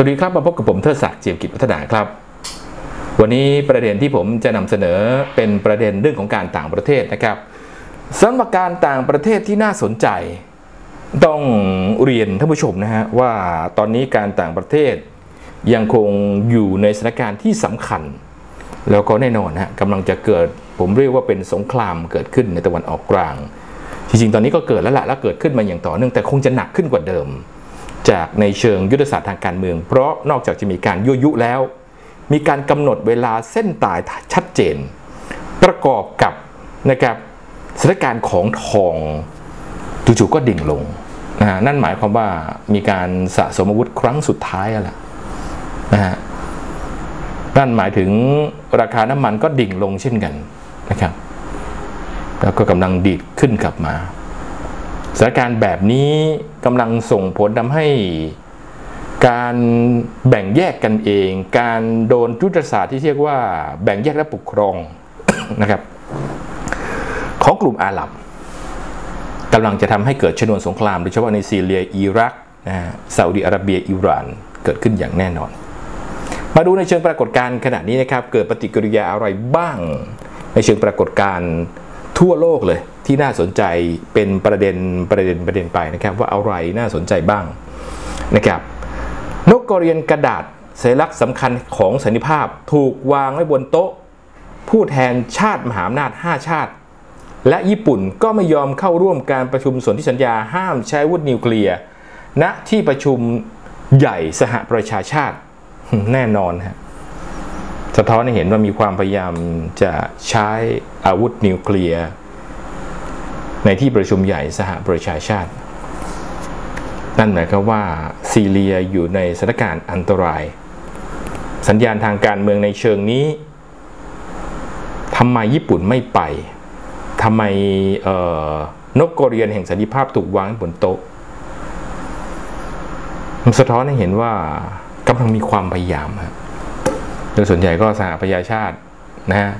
สวัสดีครับมาพบกับผมเทิดศักดิ์เจียมกิจพัฒนาครับ วันนี้ประเด็นที่ผมจะนำเสนอเป็นประเด็นเรื่องของการต่างประเทศนะครับสำหรับการต่างประเทศที่น่าสนใจ ต้องเรียนท่านผู้ชมนะฮะว่าตอนนี้การต่างประเทศยังคงอยู่ในสถานการณ์ที่สำคัญ แล้วก็แน่นอนฮะกำลังจะเกิดผมเรียกว่าเป็นสงครามเกิดขึ้นในตะวันออกกลาง จริงๆตอนนี้ก็เกิดแล้วละและเกิดขึ้นมาอย่างต่อเนื่องแต่คงจะหนักขึ้นกว่าเดิม จากในเชิงยุทธศาสตร์ทางการเมือง เพราะนอกจากจะมีการยั่วยุแล้ว มีการกำหนดเวลาเส้นตายชัดเจน ประกอบกับนะครับสถานการณ์ของทองจู่ๆก็ดิ่งลงนะนั่นหมายความว่ามีการสะสมอาวุธครั้งสุดท้ายแล้วนะฮะนั่นหมายถึงราคาน้ำมันก็ดิ่งลงเช่นกันนะครับแล้วก็กำลังดีดขึ้นกลับมาสถานการณ์แบบนี้ กำลังส่งผลทำให้การแบ่งแยกกันเอง การโดนยุทธศาสตร์ที่เรียกว่าแบ่งแยกและปกครองนะครับ ของกลุ่มอาหรับกำลังจะทำให้เกิดชนวนสงครามโดยเฉพาะในซีเรียอิรักนะฮะซาอุดิอาระเบียอิหร่านเกิดขึ้นอย่างแน่นอน มาดูในเชิงปรากฏการณ์ขณะนี้นะครับ เกิดปฏิกิริยาอะไรบ้าง ในเชิงปรากฏการณ์ทั่วโลกเลย ที่น่าสนใจเป็นประเด็นประเด็นประเด็นไปนะครับ ว่าอะไรน่าสนใจบ้างนะครับนกกระเรียนกระดาษสัญลักษณ์สำคัญของสันนิภาพถูกวางไว้บนโต๊ะ ผู้แทนชาติมหาอำนาจ 5 ชาติ และญี่ปุ่นก็ไม่ยอมเข้าร่วมการประชุมสนธิสัญญาห้ามใช้วุธนิวเคลียร์ณที่ประชุมใหญ่สหประชาชาติแน่นอนฮะสะท้อนให้เห็นว่ามีความพยายามจะใช้อาวุธนิวเคลียร์ ในที่ประชุมใหญ่สหประชาชาติ นั่นหมายความว่าซีเรียอยู่ในสถานการณ์อันตราย สัญญาณทางการเมืองในเชิงนี้ทำไมญี่ปุ่นไม่ไปทำไมนกกรเรียนแห่งสันติภาพถูกวางบนโต๊ะมันสะท้อนให้เห็นว่ากำลังมีความพยายามครับโดยส่วนใหญ่ก็สหประชาชาตินะฮะ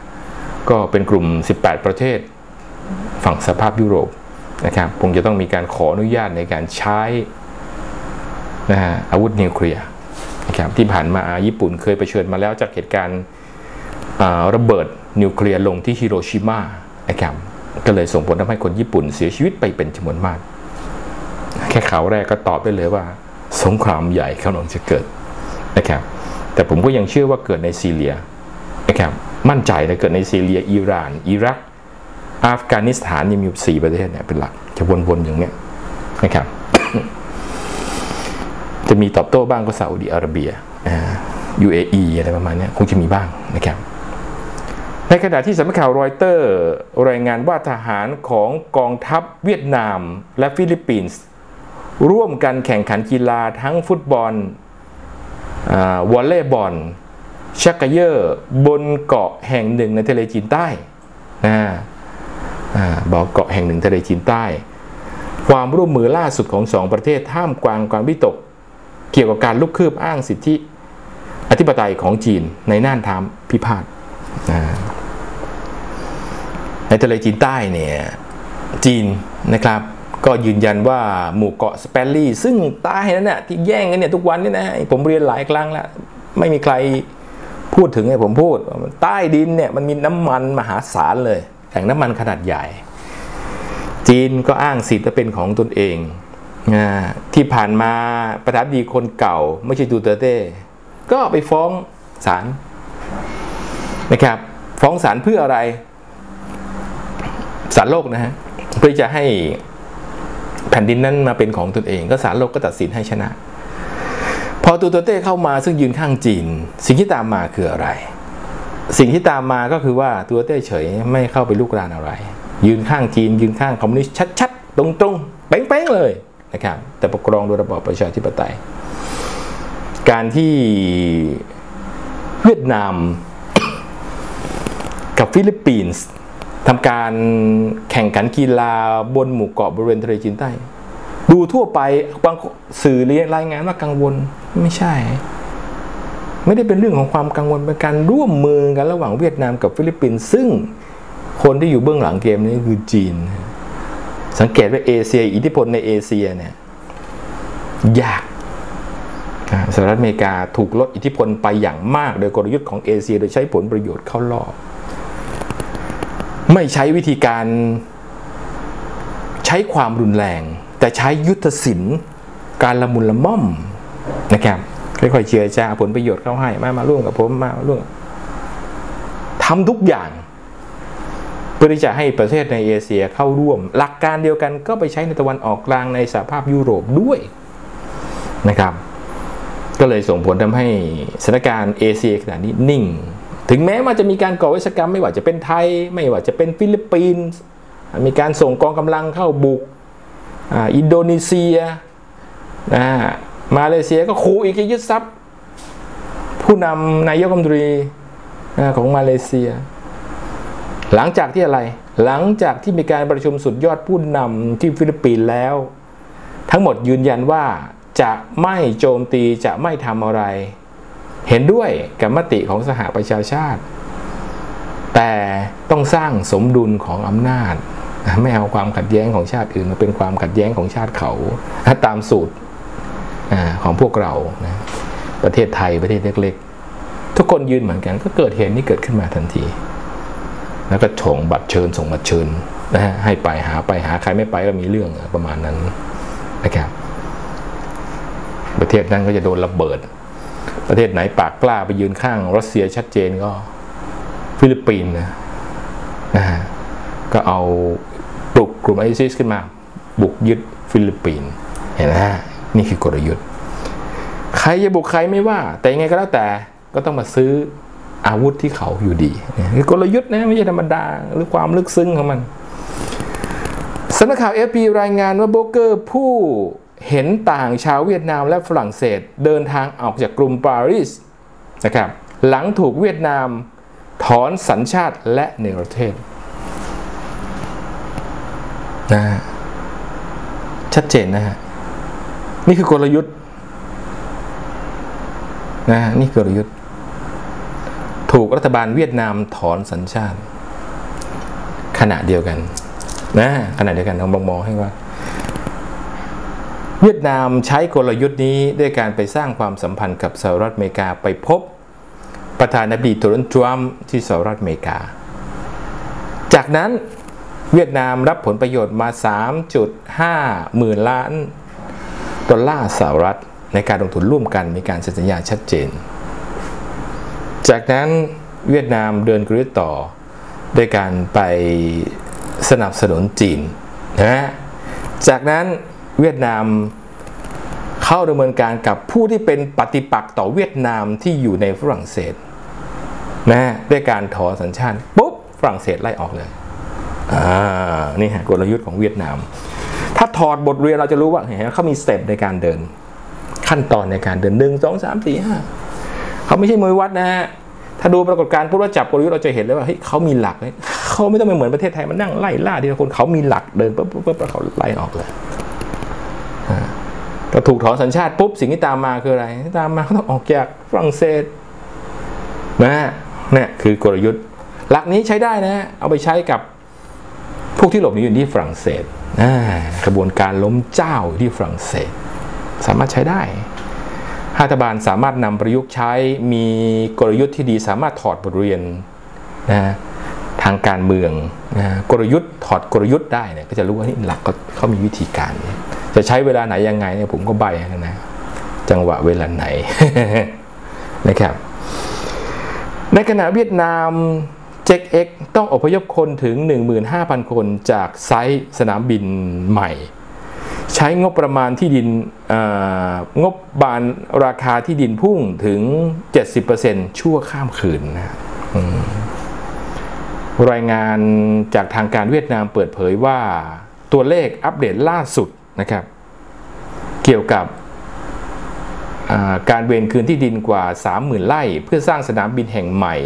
ก็เป็นกลุ่ม 18 ประเทศ ฝั่งสภาพยุโรปนะครับคงจะต้องมีการขออนุญาตในการใช้นะฮะอาวุธนิวเคลียร์นะครับที่ผ่านมาญี่ปุ่นเคยไปเชิญมาแล้วจากเหตุการณ์ระเบิดนิวเคลียร์ลงที่ฮิโรชิมานะครับก็เลยส่งผลทำให้คนญี่ปุ่นเสียชีวิตไปเป็นจำนวนมาก แค่ข่าวแรกก็ตอบได้เลยว่า สงครามใหญ่กำลังจะเกิดนะครับแต่ผมก็ยังเชื่อว่าเกิดในซีเรียนะครับมั่นใจนะเกิดในซีเรียอิหร่าน อิรัก อัฟกานิสถานยังมีสี่ประเทศเนี่ยเป็นหลัก จะวนๆอย่างเนี้ยนะครับ จะมีตอบโต้บ้างก็ซาอุดิอาระเบีย UAE อะไรประมาณนี้คงจะมีบ้างนะครับ ในขณะที่สำนักข่าวรอยเตอร์รายงานว่าทหารของกองทัพเวียดนามและฟิลิปปินส์ร่วมกันแข่งขันกีฬาทั้งฟุตบอลวอลเลย์บอลชักกเยอร์บนเกาะแห่งหนึ่งในทะเลจีนใต้นะ บอกเกาะแห่งหนึ่งทะเลจีนใต้ ความร่วมมือล่าสุดของสองประเทศท่ามกลางความวิตก เกี่ยวกับการลุกคืบอ้างสิทธิ อธิปไตยของจีนในน่านทามพิพาทในทะเลจีนใต้เนี่ยจีนนะครับก็ยืนยันว่าหมู่เกาะสเปรลี่ซึ่งใต้นั่นน่ะที่แย่งกันเนี่ยทุกวันนี่นะผมเรียนหลายครั้งแล้ว ไม่มีใครพูดถึงให้ผมพูด ใต้ดินเนี่ยมันมีน้ำมันมหาศาลเลย แหล่งน้ำมันขนาดใหญ่ จีนก็อ้างสิทธิ์เป็นของตนเองที่ผ่านมาประธานดีคนเก่า ไม่ใช่ดูเตเต้ก็ไปฟ้องศาลนะครับ ฟ้องศาลเพื่ออะไรศาลโลกนะฮะเพื่อจะให้แผ่นดินนั้นมาเป็นของตนเอง ก็ศาลโลกก็ตัดสินให้ชนะ พอตูเตเต้เข้ามาซึ่งยืนข้างจีน สิ่งที่ตามมาคืออะไร สิ่งที่ตามมาก็คือว่าตัวเต้เฉยไม่เข้าไปลุกรานอะไร ยืนข้างจีน ยืนข้างคอมมิวนิสต์ชัดๆ ตรงๆเป้งๆเลยนะครับแต่ปกครองโดยระบอบประชาธิปไตย การที่เวียดนามกับฟิลิปปินส์ทำการแข่งขันกีฬาบนหมู่เกาะบริเวณทะเลจีนใต้ ดูทั่วไปบางสื่อรายงานว่ากังวลไม่ใช่ ไม่ได้เป็นเรื่องของความกังวลเป็นการร่วมมือกันระหว่างเวียดนามกับฟิลิปปินส์ซึ่งคนที่อยู่เบื้องหลังเกมนี้คือจีน สังเกตว่าเอเชีย อิทธิพลในเอเชียเนี่ยยากสหรัฐอเมริกาถูกลดอิทธิพลไปอย่างมากโดยกลยุทธ์ของเอเชีย โดยใช้ผลประโยชน์เข้าล่อไม่ใช้วิธีการใช้ความรุนแรง แต่ใช้ยุทธศิลป์การละมุนละม่อมนะครับ ค่อยๆเชื่อจาผลประโยชน์เข้าให้มามาร่วมกับผมมาร่วมทำทุกอย่างเพื่อที่จะให้ประเทศในเอเชียเข้าร่วม หลักการเดียวกันก็ไปใช้ในตะวันออกกลางในสหภาพยุโรปด้วยนะครับ ก็เลยส่งผลทำให้สถานการณ์เอเชียขณะนี้นิ่ง ถึงแม้ว่าจะมีการก่อวิศกรรมไม่ว่าจะเป็นไทย ไม่ว่าจะเป็นฟิลิปปินส์มีการส่งกองกำลังเข้าบุกอินโดนีเซียนะ มาเลเซียก็ขู่อีกจะยึดทรัพย์ ผู้นำนายกรัฐมนตรีของมาเลเซีย หลังจากที่อะไร หลังจากที่มีการประชุมสุดยอดผู้นำที่ฟิลิปปินส์แล้ว ทั้งหมดยืนยันว่าจะไม่โจมตีจะไม่ทำอะไร เห็นด้วยกับมติของสหประชาชาติ แต่ต้องสร้างสมดุลของอำนาจ ไม่เอาความขัดแย้งของชาติอื่นมาเป็นความขัดแย้งของชาติเขา ตามสูตร ของพวกเรานะประเทศไทยประเทศเล็กๆ ทุกคนยืนเหมือนกัน ก็เกิดเหตุนี้เกิดขึ้นมาทันที แล้วก็ฉงบัตรเชิญส่งบัตรเชิญนะฮะให้ไปหาไปหาใครไม่ไปก็มีเรื่องประมาณนั้นนะครับประเทศนั้นก็จะโดนระเบิด ประเทศไหนปากกล้าไปยืนข้างรัสเซียชัดเจนก็ฟิลิปปินส์นะนะฮะก็เอาปลุกกลุ่มไอซิสขึ้นมา บุกยึดฟิลิปปินส์เห็นไหมฮะ นี่คือกลยุทธ์ ใครจะบุกใครไม่ว่า แต่ยังไงก็แล้วแต่ก็ต้องมาซื้ออาวุธที่เขาอยู่ดีคือกลยุทธ์นะไม่ใช่ธรรมดาหรือความลึกซึ้งของมันสำนักข่าวเอฟพีรายงานว่าโบเกอร์ผู้เห็นต่างชาวเวียดนามและฝรั่งเศสเดินทางออกจากกรุงปารีสนะครับหลังถูกเวียดนามถอนสัญชาติและเนรเทศนะชัดเจนนะฮะ นี่คือกลยุทธ์นะนี่คือกลยุทธ์ ถูกรัฐบาลเวียดนามถอนสัญชาติ ขณะเดียวกันนะขณะเดียวกันต้องมองให้ว่า เวียดนามใช้กลยุทธ์นี้ด้วยการไปสร้างความสัมพันธ์กับสหรัฐอเมริกาไปพบประธานาธิบดีโดนัลด์ทรัมป์ที่สหรัฐอเมริกา จากนั้นเวียดนามรับผลประโยชน์มา 3.5 หมื่นล้าน ดอลลาร์สหรัฐในการลงทุนร่วมกันมีการเซ็นสัญญาชัดเจน จากนั้นเวียดนามเดินกรีดต่อด้วยการไปสนับสนุนจีนนะจากนั้นเวียดนามเข้าดำเนินการกับผู้ที่เป็นปฏิปักษ์ต่อเวียดนามที่อยู่ในฝรั่งเศสนะด้วยการถอนสัญชาติปุ๊บฝรั่งเศสไล่ออกเลยอ่านี่ฮะกลยุทธ์ของเวียดนาม ถ้าถอดบทเรียนเราจะรู้ว่าเห็นเขามีสเต็ปในการเดิน ขั้นตอนในการเดินหนึ่งสองสามสี่ห้าเขาไม่ใช่มือวัดนะฮะถ้าดูปรากฏการณ์พูดว่าจับกลยุทธ์เราจะเห็นเลยว่าเฮ้ยเขามีหลักเลยเขาไม่ต้องไปเหมือนประเทศไทยมันนั่งไล่ล่าทีละคนเขามีหลักเดินปุ๊บปุ๊บปุ๊บเขาไล่ออกเลยก็ถูกถอนสัญชาติปุ๊บสิ่งที่ตามมาคืออะไรที่ตามมาเขาต้องออกจากฝรั่งเศสนะเนี่ยคือกลยุทธ์ หลักนี้ใช้ได้นะ เอาไปใช้กับพวกที่หลบหนีอยู่ที่ฝรั่งเศส กระบวนการล้มเจ้าที่ฝรั่งเศส สามารถใช้ได้รัฐบาลสามารถนำประยุกต์ใช้มีกลยุทธ์ที่ดีสามารถถอดบทเรียนนะทางการเมืองนะกลยุทธ์ถอดกลยุทธ์ได้เนี่ยก็จะรู้ว่านี่หลักเขามีวิธีการ จะใช้เวลาไหนยังไงเนี่ยผมก็ใบนะจังหวะเวลาไหนนะครับในขณะเวียดนาม เจ็กเอ็กต้องอพยพคนถึง 15,000 คนจากไซต์สนามบินใหม่ ใช้งบประมาณที่ดินงบบานราคาที่ดินพุ่งถึง 70%ชั่วข้ามคืนนะรายงานจากทางการเวียดนามเปิดเผยว่าตัวเลขอัปเดตล่าสุดนะครับ เกี่ยวกับการเวนคืนที่ดินกว่า 30,000ไร่เพื่อสร้างสนามบินแห่งใหม่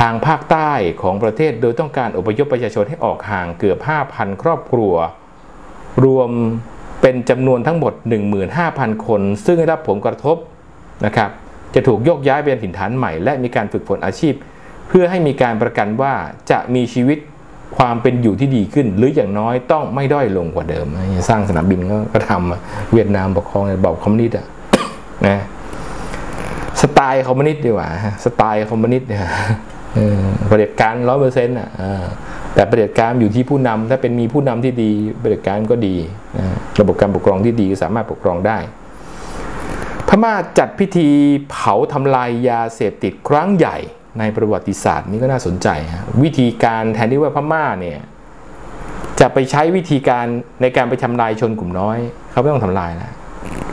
ทางภาคใต้ของประเทศโดยต้องการอพยพประชาชนให้ออกห่างเกือบ 5,000 ครอบครัว รวมเป็นจำนวนทั้งหมด 15,000 คน ซึ่งได้รับผลกระทบนะครับจะถูกโยกย้ายไปยังถิ่นฐานใหม่ และมีการฝึกฝนอาชีพ เพื่อให้มีการประกันว่าจะมีชีวิตความเป็นอยู่ที่ดีขึ้น หรืออย่างน้อยต้องไม่ด้อยลงกว่าเดิม สร้างสนามบินก็ทำเวียดนามปกครองในบอกคอมมิวนิสต์นะสไตล์คอมมิวนิสต์ดีกว่าสไตล์คอมมิวนิสต์เนี่ย ประเด็จการร้อยเปอร์เซ็นต์อะแต่ประเด็จการอยู่ที่ผู้นำถ้าเป็นมีผู้นำที่ดีประเด็จการก็ดีระบบการปกครองที่ดีสามารถปกครองได้ พม่าจัดพิธีเผาทำลายยาเสพติดครั้งใหญ่ในประวัติศาสตร์นี้ก็น่าสนใจวิธีการแทนที่ว่าพม่าเนี่ยจะไปใช้วิธีการในการไปทำลายชนกลุ่มน้อย เขาไม่ต้องทำลายนะ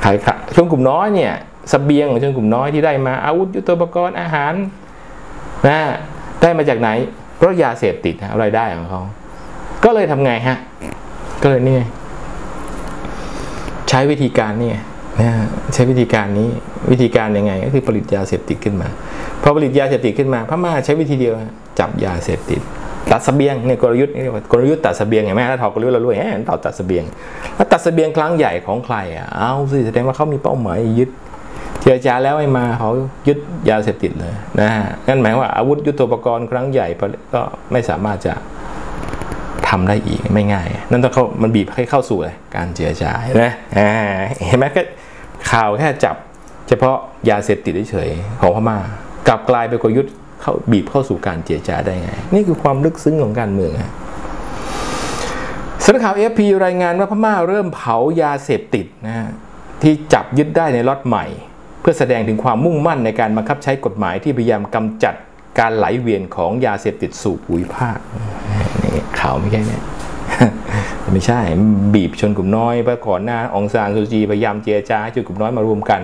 ขายชนกลุ่มน้อยเนี่ยสเสบียงของชนกลุ่มน้อยที่ได้มาอาวุธยุทโธปกรณ์อาหาร นะได้มาจากไหน เพราะยาเสพติดนะรายได้ของเขา ก็เลยทำไงฮะ ก็เลยนี่ใช้วิธีการนี่นะใช้วิธีการนี้วิธีการยังไง ก็คือผลิตยาเสพติดขึ้นมาพอผลิตยาเสพติดขึ้นมาพม่าใช้วิธีเดียวจับยาเสพติด ตัดสเสบียงเนี่ยกลยุทธ์นี่กลยุทธ์ตัดสเสบียงเห็นไหมถ้าถอดกลยุทธ์เรารู้แหมเราตัดสเสบียง แล้วตัดสเสบียงครั้งใหญ่ของใครอะเอาสิแสดงว่าเขามีเป้าหมายยึด เจรจาแล้วไม่มาเขายึดยาเสพติดเลยนะฮะนั่นหมายว่าอาวุธยุทโธปกรณ์ครั้งใหญ่ก็ไม่สามารถจะทำได้อีกไม่ง่าย นั่นต้องเขามันบีบให้เข้าสู่เลยการเจรจานะเห็นไหมก็ข่าวแค่จับ เฉพาะยาเสพติดเฉยของพม่ากลับกลายเป็นกลยุทธ์เข้าบีบเข้าสู่การเจรจาได้ไง นี่คือความลึกซึ้งของการเมืองสำนักข่าวเอฟพีรายงานว่าพม่าเริ่มเผายาเสพติดนะฮะที่จับยึดได้ในล็อตใหม่ พื่อแสดงถึงความมุ่งมั่นในการบังคับใช้กฎหมายที่พยายามกำจัดการไหลเวียนของยาเสพติดสู่ภูมิภาคนี่ข่าวไม่ใช่เนี่ยไม่ใช่ บีบชนกลุ่มน้อยไปก่อนหน้าองซานซูจีพยายามเจรจาให้ชนกลุ่มน้อยมารวมกัน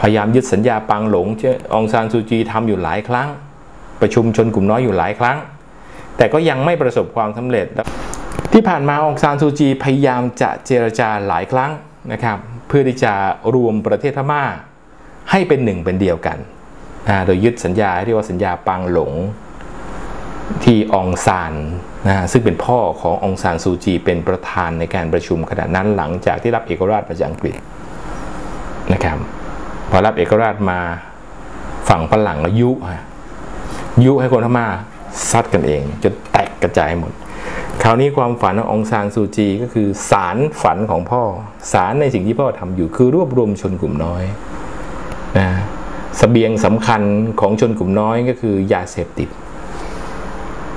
พยายามยึดสัญญาปังหลงองซานซูจีทำอยู่หลายครั้ง ประชุมชนกลุ่มน้อยอยู่หลายครั้ง แต่ก็ยังไม่ประสบความสำเร็จ ที่ผ่านมาองซานซูจีพยายามจะเจรจาหลายครั้งนะครับ เพื่อที่จะรวมประเทศพม่า ให้เป็นหนึ่งเป็นเดียวกันนะโดยยึดสัญญาที่ว่าสัญญาปังหลงที่องซานนะซึ่งเป็นพ่อขององซานซูจีเป็นประธานในการประชุมขณะนั้นหลังจากที่รับเอกราชมาจากอังกฤษนะครับพอรับเอกราชมาฝั่งฝรั่งก็ยุยุให้คนพม่าซัดกันเองจนแตกกระจายหมด คราวนี้ความฝันขององซานซูจีก็คือสารฝันของพ่อสารในสิ่งที่พ่อทำอยู่คือรวบรวมชนกลุ่มน้อย นะสเสบียงสำคัญของชนกลุ่มน้อยก็คือยาเสพติด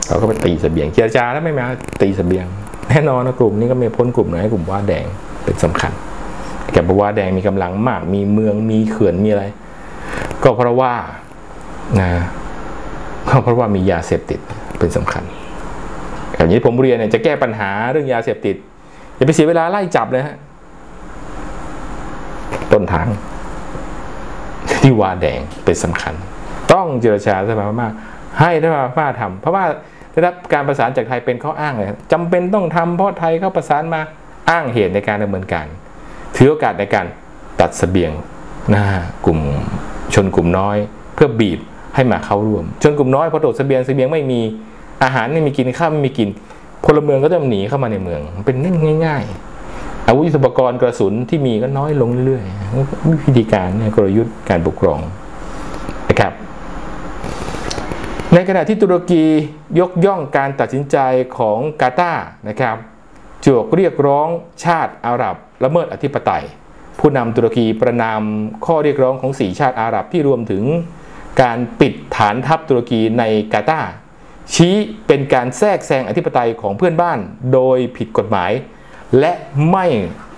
เขาก็ไปตีสเสบียงเจรจาแล้วไม่มาตีสเสบียง แน่นอนนะกลุ่มนี้ก็ไม่พ้นกลุ่มไหนกลุ่มว่าแดงเป็นสำคัญแกบอกว่าแดงมีกำลังมากมีเมืองมีเขื่อนมีอะไร ก็เพราะว่านะก็เพราะว่ามียาเสพติดเป็นสำคัญอย่างนี้ผมเรียนเนี่ยจะแก้ปัญหาเรื่องยาเสพติดอย่าไปเสียเวลาไล่จับเลยฮะต้นทาง ที่วาแดงเป็นสำคัญ ต้องเจรจาสภาพม่าให้รัฐบาลม่าทำเพราะว่าได้รับการประสานจากไทยเป็นข้ออ้างเลยจำเป็นต้องทำเพราะไทยเขาประสานมาอ้างเหตุในการดำเนินการ ถือโอกาสในการตัดสเสบียงนะกลุ่มชนกลุ่มน้อย เพื่อบีบให้มาเข้าร่วม ชนกลุ่มน้อยพอตดสเสบียงสเสบียงไม่มีอาหารไม่มีกินข้าวไม่มีกินพลเมืองก็จะหนีเข้ามาในเมือง เป็นเรื่องง่ายๆ อาวุธยุทโธปกรณ์กระสุนที่มีก็น้อยลงเรื่อยๆวิธีการเนี่ยกลยุทธ์การปกครองนะครับ ในขณะที่ตุรกียกย่องการตัดสินใจของกาตาร์นะครับจวกเรียกร้องชาติอาหรับละเมิดอธิปไตย ผู้นำตุรกีประนามข้อเรียกร้องของสีชาติอาหรับที่รวมถึงการปิดฐานทัพตุรกีในกาตาร์ชี้เป็นการแทรกแซงอธิปไตยของเพื่อนบ้านโดยผิดกฎหมาย และไม่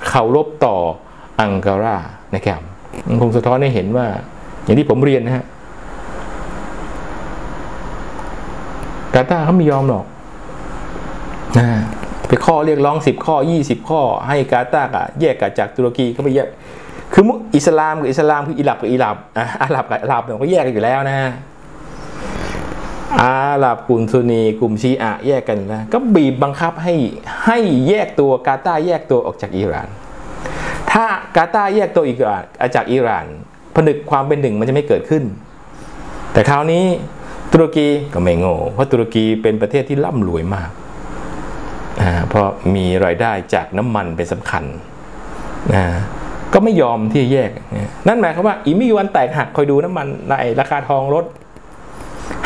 เคารพต่ออังการานะครับมันคงสะท้อนให้เห็นว่า อย่างที่ผมเรียนนะฮะกาตาเขาไม่ยอมหรอกนะไปข้อเรียกร้องสิบข้อยี่สิบข้อ ให้กาตาอะแยกกันจากตุรกีเขาไปแยกคืออิสลามกับอิสลามคืออิหลับกับอิหลับอะอาหรับกับอาหรับเนี่ยก็แยกกันอยู่แล้วนะ อาหรับกลุ่มซุนีกลุ่มชีอะแยกกันแล้วก็บีบบังคับให้ให้แยกตัวกาตาแยกตัวออกจากอิหร่าน ถ้ากาตาแยกตัวอีกจากอิหร่าน ผนึกความเป็นหนึ่งมันจะไม่เกิดขึ้น แต่คราวนี้ตุรกีก็ไม่โง่เพราะตุรกีเป็นประเทศที่ร่ำรวยมากเพราะมีรายได้จากน้ำมันเป็นสำคัญนะก็ไม่ยอมที่แยก นั่นหมายความว่าอีมีวันแตกหักคอยดูน้ำมันในราคาทองลด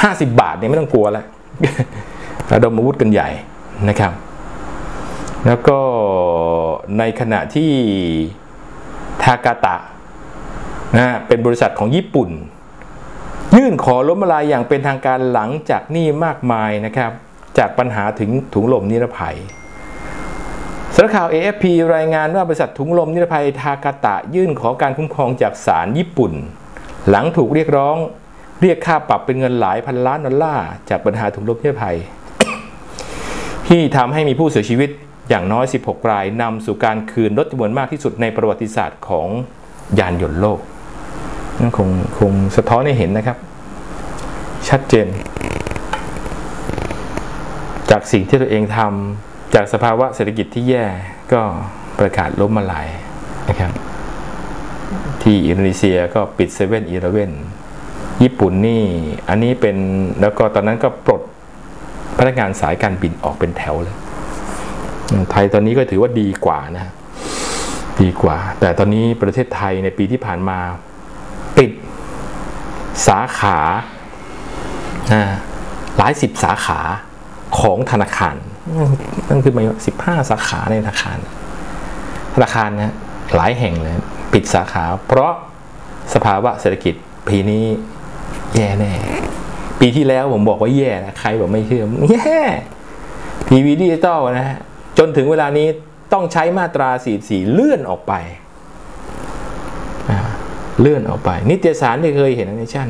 ห้าสิบบาทเนี่ยไม่ต้องกลัวแล้วระดมอาวุธกันใหญ่นะครับ แล้วก็ในขณะที่ทากาตะนะเป็นบริษัทของญี่ปุ่น ยื่นขอล้มละลายอย่างเป็นทางการหลังจากนี้มากมายนะครับ จากปัญหาถึงถุงลมนิรภัยสำนักข่าว AFP รายงานว่าบริษัทถุงลมนิรภัยทากาตะ ยื่นขอการคุ้มครองจากศาลญี่ปุ่น หลังถูกเรียกร้อง เรียกค่าปรับเป็นเงินหลายพันล้านดอลลาร์จากปัญหาถุงลมนิรภัย ที่ทำให้มีผู้เสียชีวิตอย่างน้อย 16 รายนำสู่การคืนรถจำนวนมากที่สุดในประวัติศาสตร์ของยานยนต์โลกนั่นคงคงสะท้อนให้เห็นนะครับ ชัดเจน จากสิ่งที่ตัวเองทำจากสภาวะเศรษฐกิจที่แย่ก็ประกาศล้มละลายนะครับ ที่อินโดนีเซียก็ปิดเซเว่นอีเลเว่น ญี่ปุ่นนี่อันนี้เป็นแล้วก็ตอนนั้นก็ปลดพนักงานสายการบินออกเป็นแถวเลย ไทยตอนนี้ก็ถือว่าดีกว่านะ ดีกว่า แต่ตอนนี้ประเทศไทยในปีที่ผ่านมาปิดสาขาหลายสิบสาขาของธนาคารนั่นคือมาสิบห้าสาขาในธนาคาร ธนาคารนะหลายแห่งเลย ปิดสาขา เพราะสภาวะเศรษฐกิจปีนี้ แย่แน่ ปีที่แล้วผมบอกว่าแย่นะใครบอกไม่เชื่อแย่ทีวีดิจิตอลนะฮะจนถึงเวลานี้ต้องใช้มาตรา 44 เลื่อนออกไป เลื่อนออกไป นิตยสารที่เคยเห็นในชั่น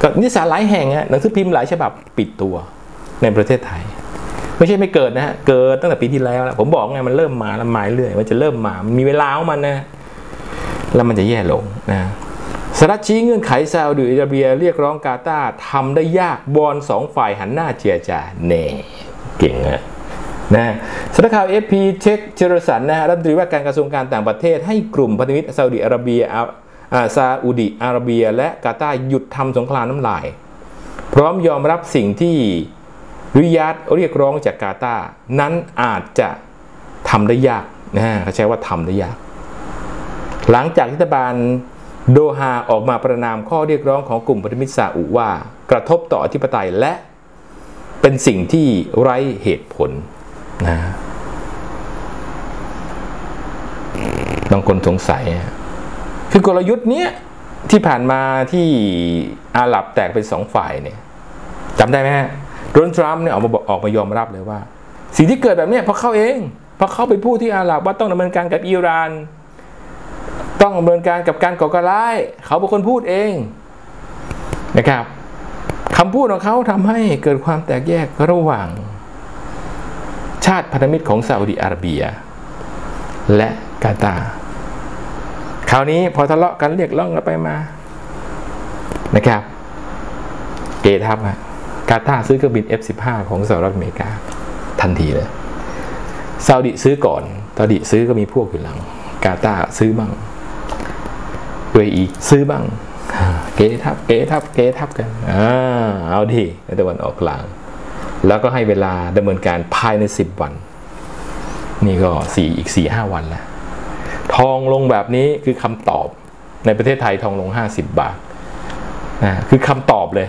ก็นิตยสารหลายแห่งฮะหนังสือพิมพ์หลายฉบับปิดตัวในประเทศไทย ไม่ใช่ไม่เกิดนะฮะ เกิดตั้งแต่ปีที่แล้วแล้วผมบอกไงมันเริ่มมาแล้วมาเรื่อย มันจะเริ่มมา มีเวลาของมันนะ แล้วมันจะแย่ลงนะ สหรัฐชี้เงื่อนไขซาอุดิอาระเบียเรียกร้องกาตาร์ทำได้ยากบอลสองฝ่ายหันหน้าเจียจาเน่เก่งอะนะสำนักข่าวเอฟพีเช็คเจรสันนะฮะรัฐมนตรีว่าการกระทรวงการต่างประเทศให้กลุ่มพันธมิตรซาอุดิอาระเบียซาอุดิอาระเบีย และกาตาร์หยุดทำสงครามน้ำลาย พร้อมยอมรับสิ่งที่ริยาดเรียกร้องจากกาตาร์นั้นอาจจะทำได้ยากนะเขาใช้ว่าทำได้ยาก หลังจากรัฐบาล โดฮาออกมาประนามข้อเรียกร้องของกลุ่มพันธมิตรซาอุว่ากระทบต่ออธิปไตยและเป็นสิ่งที่ไร้เหตุผลนะบางคนสงสัย คือกลยุทธ์เนี้ยที่ผ่านมาที่อาหรับแตกเป็นสองฝ่ายเนี่ยจำได้ไหมโดนทรัมป์เนี่ยออกมาออกมายอมรับเลยว่า สิ่งที่เกิดแบบนี้เพราะเขาเอง เพราะเขาไปพูดที่อาหรับว่าต้องดำเนินการกับอิหร่าน ต้องดำเนินการกับการก่อการร้าย เขาเป็นคนพูดเองนะครับคำพูดของเขาทำให้เกิดความแตกแยกระหว่าง ชาติพันธมิตรของซาอุดิอาระเบีย และกาตาร์คราวนี้พอทะเลาะกันเรียกร้องกันไปมานะครับเกทับฮะกาตาร์ซื้อเครื่องบิน F15 ของสหรัฐอเมริกา ทันทีเลยซาอุดิซื้อก่อนซาอุดิซื้อก็มีพวกอยู่หลัง กาตาร์ซื้อบ้าง เวอีซื้อบ้าง เกทับเกทับเกทับกันอ่าเอาดีในตะวันออกกลาง แล้วก็ให้เวลาดำเนินการภายใน 10 วัน นี่ก็สี่อีก4ี่ห้าวันแล้ว ทองลงแบบนี้คือคำตอบในประเทศไทยทองลง 50 บาทนะคือคำตอบเลย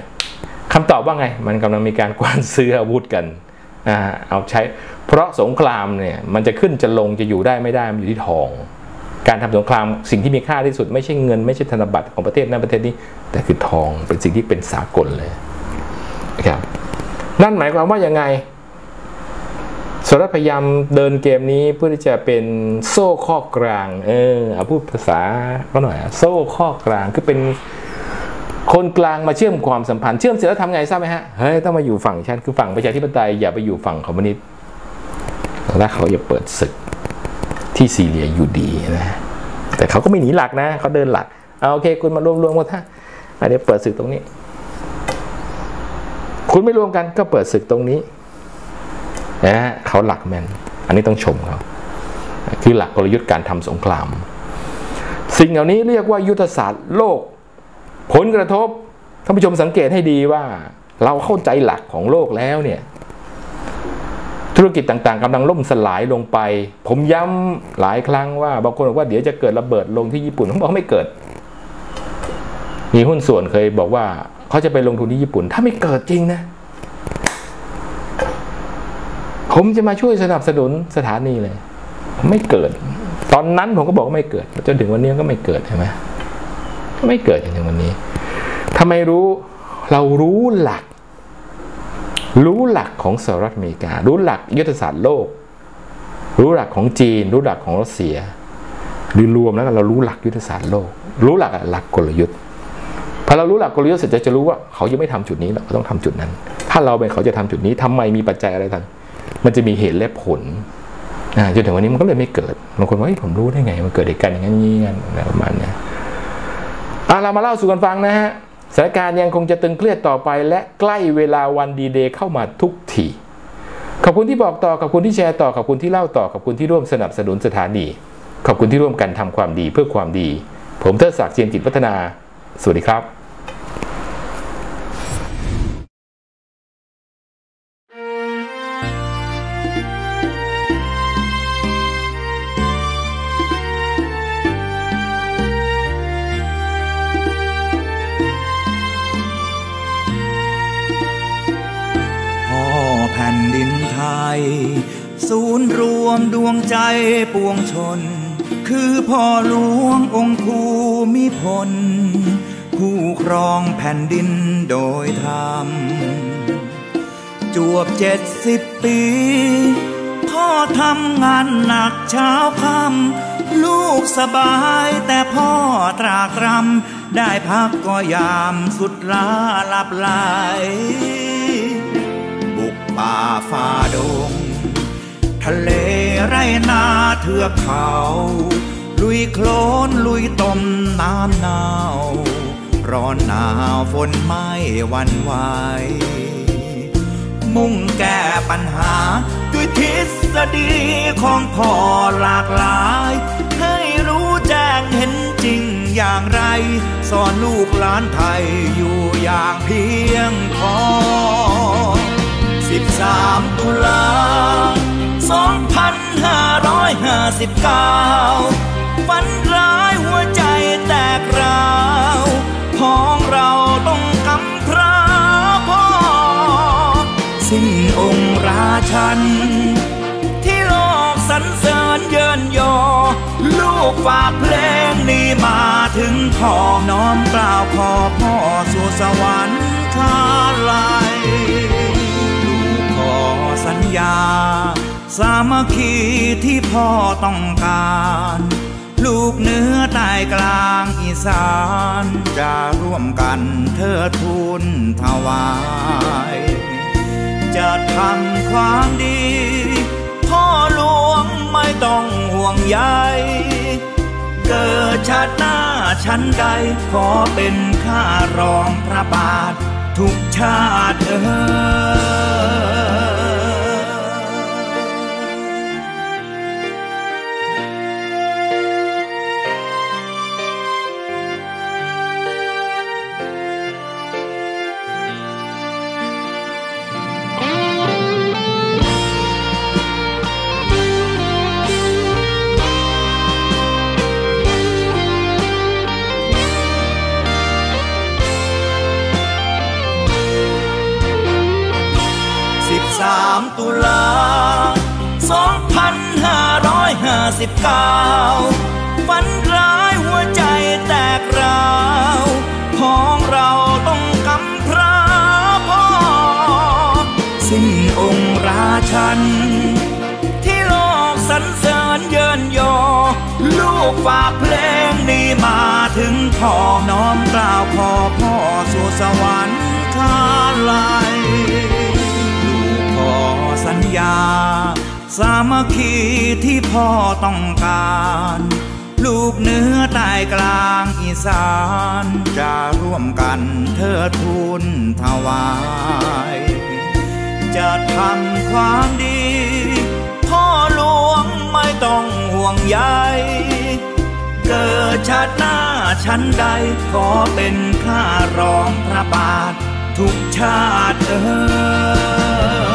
คำตอบว่าไง มันกำลังมีการกวานซื้ออาวุธกันนะเอาใช้ เพราะสงครามเนี่ย มันจะขึ้นจะลงจะอยู่ได้ไม่ได้ มันอยู่ที่ทอง การทำสงครามสิ่งที่มีค่าที่สุด ไม่ใช่เงินไม่ใช่ธนบัตรของประเทศนั้นประเทศนี้ แต่คือทองเป็นสิ่งที่เป็นสากลเลยนะครับนั่นหมายความว่ายังไงสหรัฐพยายามเดินเกมนี้เพื่อที่จะเป็นโซ่ข้อกลาง เออเอาพูดภาษาก็หน่อยโซ่ข้อกลางคือเป็นคนกลางมาเชื่อมความสัมพันธ์เชื่อมเสร็จแล้วทำไงทราบไหมฮะเฮ้ยต้องมาอยู่ฝั่งฉันคือฝั่งประชาธิปไตยอย่าไปอยู่ฝั่งคอมมิวนิสต์แล้วเขาจะเปิดศึก ที่ซีเรียอยู่ดีนะแต่เขาก็ไม่หนีหลักนะเขาเดินหลักเอาโอเค คุณมารวมๆกันท่าเดี๋ยวเปิดศึกตรงนี้ คุณไม่รวมกันก็เปิดศึกตรงนี้นะเขาหลักแมนอันนี้ต้องชมเขาคือหลักกลยุทธ์การทำสงคราม สิ่งเหล่านี้เรียกว่ายุทธศาสตร์โลก ผลกระทบท่านผู้ชมสังเกตให้ดีว่า เราเข้าใจหลักของโลกแล้วเนี่ย ธุรกิจต่างๆกำลังล่มสลายลงไป ผมย้ำหลายครั้งว่าบางคนบอกว่าเดี๋ยวจะเกิดระเบิดลงที่ญี่ปุ่นผมบอกไม่เกิด มีหุ้นส่วนเคยบอกว่าเขาจะไปลงทุนที่ญี่ปุ่น ถ้าไม่เกิดจริงนะ ผมจะมาช่วยสนับสนุนสถานีเลย ไม่เกิด ตอนนั้นผมก็บอกว่าไม่เกิด จนถึงวันนี้ก็ไม่เกิดใช่ไหมไม่เกิดจนถึงวันนี้ทำไมรู้เรารู้หลัก รู้หลักของสหรัฐอเมริกา รู้หลักยุทธศาสตร์โลก รู้หลักของจีน รู้หลักของรัสเซีย หรือรวมแล้วเรารู้หลักยุทธศาสตร์โลก รู้หลักหลักกลยุทธ์พอเรารู้หลักกลยุทธ์เสร็จจะรู้ว่าเขายังไม่ทำจุดนี้เราต้องทำจุดนั้น ถ้าเราเป็นเขาจะทำจุดนี้ทำไมมีปัจจัยอะไรต่างมันจะมีเหตุและผลจนถึงวันนี้มันก็เลยไม่เกิดบางคนว่าผมรู้ได้ไง มันเกิดเหตุการณ์อย่างนี้กันประมาณนี้เรามาเล่าสู่กันฟังนะฮะ สถานการณ์ยังคงจะตึงเครียดต่อไป และใกล้เวลาวันดีเดย์เข้ามาทุกทีขอบคุณที่บอกต่อขอบคุณที่แชร์ต่อขอบคุณที่เล่าต่อขอบคุณที่ร่วมสนับสนุนสถานี ขอบคุณที่ร่วมกันทำความดีเพื่อความดี ผมเทิดศักดิ์เจียมกิจพัฒนา สวัสดีครับ รวมดวงใจปวงชน คือพ่อหลวงองค์ภูมิพล ผู้ครองแผ่นดินโดยธรรม จวบเจ็ดสิบปี พ่อทำงานหนักเช้าค่ำลูกสบายแต่พ่อตรากรำได้พักก็ยามสุดลาหลับไหลบุกป่าฝ่าดง ทะเลไรนาเทือกเขา ลุยโคลนลุยต้มน้ำหนาว ร้อนหนาวฝนไม่วันไหวมุ่งแก้ปัญหา ด้วยทฤษฎีของพ่อหลากหลาย ให้รู้แจ้งเห็นจริงอย่างไร สอนลูกหลานไทยอยู่อย่างเพียงพอ 13 ตุลา 2559 ฝันร้ายหัวใจแตกร้าวพ้องเราต้องกำพร้าพ่อ สิ้นองค์ราชัน ที่โลกสรรเสริญเยินยอ ลูกฝากเพลงนี้มาถึงพ่อน้อมกล่าวขอพ่อสู่สวรรค์คาลายลูกขอสัญญา สามัคคีที่พ่อต้องการ ลูกเนื้อใต้กลางอีสาน จะร่วมกันเธอทูลถวาย จะทำความดี พ่อหลวงไม่ต้องห่วงใยเกิดชาติหน้าชั้นใด ขอเป็นข้ารองพระบาท ทุกชาติเออ 2559ฝันร้ายหัวใจแตกร้าวของเราต้องกำพร้าพ่อ สิ้นองค์ราชัน ที่โลกสรรเสริญเยินยอ ลูกฝากเพลงนี้มาถึงพ่อน้อมกล่าวขอพ่อสู่สวรรค์คาลา สามัคคีที่พ่อต้องการ ลูกเนื้อใต้กลางอีสาน จะร่วมกันเธอทูลถวาย จะทำความดี พ่อหลวงไม่ต้องห่วงใยเกิดชาติหน้าชั้นใด ขอเป็นข้ารองพระบาท ทุกชาติเออ